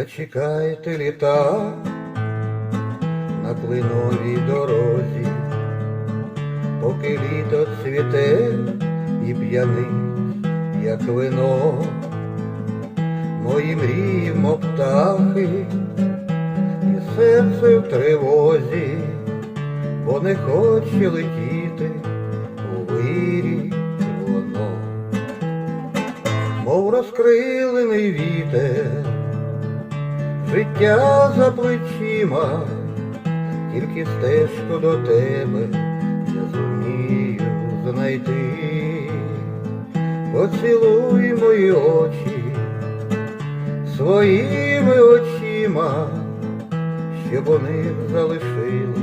Зачекайте літа на клиновій дорозі, поки літо цвіте і п'яний, як вино, мої мрії, мов птахи, і серце в тривозі, бо не хоче летіти у вирі воно, мов розкрилений вітер життя за плечима, тільки стежку до тебе я зумію знайти. Поцілуй мої очі своїми очима, щоб у них залишили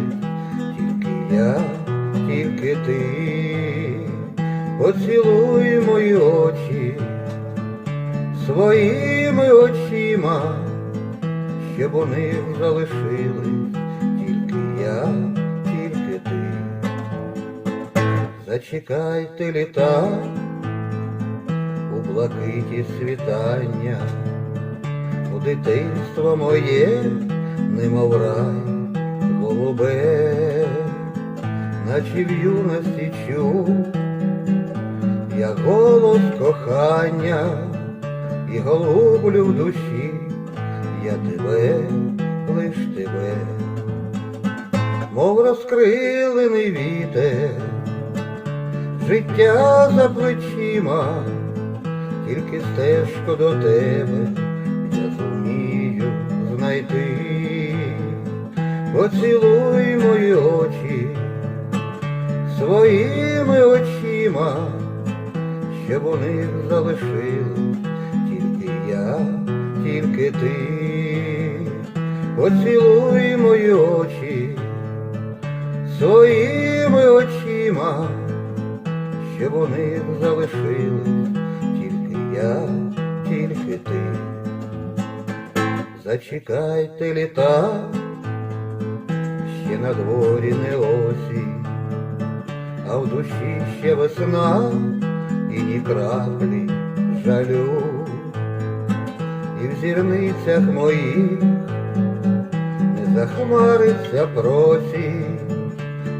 тільки я, тільки ти. Поцілуй мої очі своїми очима щоб них залишили тільки я, тільки ти. Зачекайте літа у блакиті світання, у дитинство моє, немов рай, голубе, наче в юності чув, я голос кохання і голублю в душі я тебе, лиш тебе, мов розкрилений вітер, життя за плечима, тільки стежку до тебе я зумію знайти, поцілуй мої очі своїми очима, щоб у них залишили тільки ти, поцілуй мої очі своїми очима, щоб у них залишили тільки я, тільки ти. Зачекайте літа, ще на дворі не осінь, а в душі ще весна і ні краплі жалю і в зірницях моїх не захмариться просінь,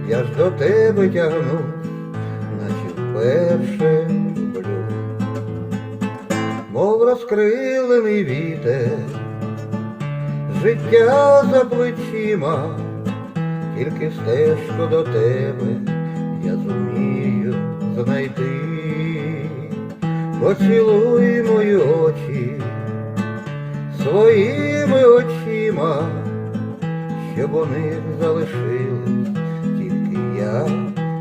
я ж до тебе тягну, наче вперше люблю, мов розкрилений вітер, життя за плечима, тільки стежку до тебе я зумію знайти, поцілуй мої очі своїми очима, щоб у них залишили тільки я,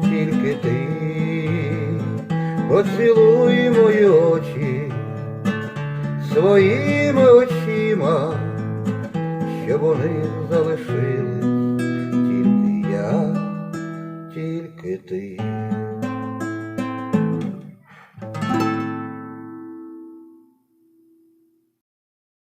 тільки ти, поцілуй мої очі своїми очима, щоб у них залишили тільки я, тільки ти.